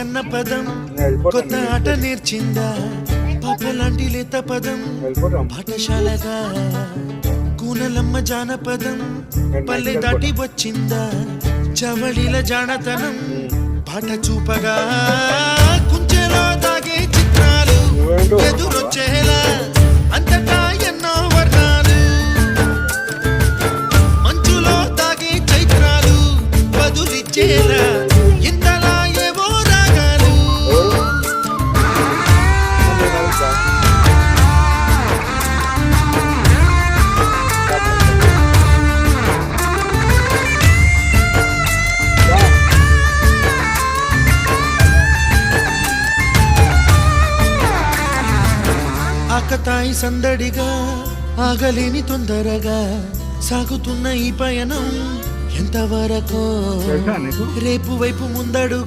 అన్న పదం. కొత్త ఆట నేర్చిందా? పాప లాంటి లేత పదం పాఠశాలగా. కూనలమ్మ జానపదం పల్లె దాటి వచ్చిందా? చవళిల జానతనం పాట చూపగా. కుంచెలో దాగే చిత్రాలు ఎదురొచ్చేలా అంతటా ఎన్నో వర్ణాలు. మంచులో దాగే చైత్రాలు బదులిచ్చేలా ఆకతాయి సందడిగా ఆగలేని తొందరగా సాగుతున్న ఈ పయనం ఎంతవరకు? రేపు వైపు ముందడు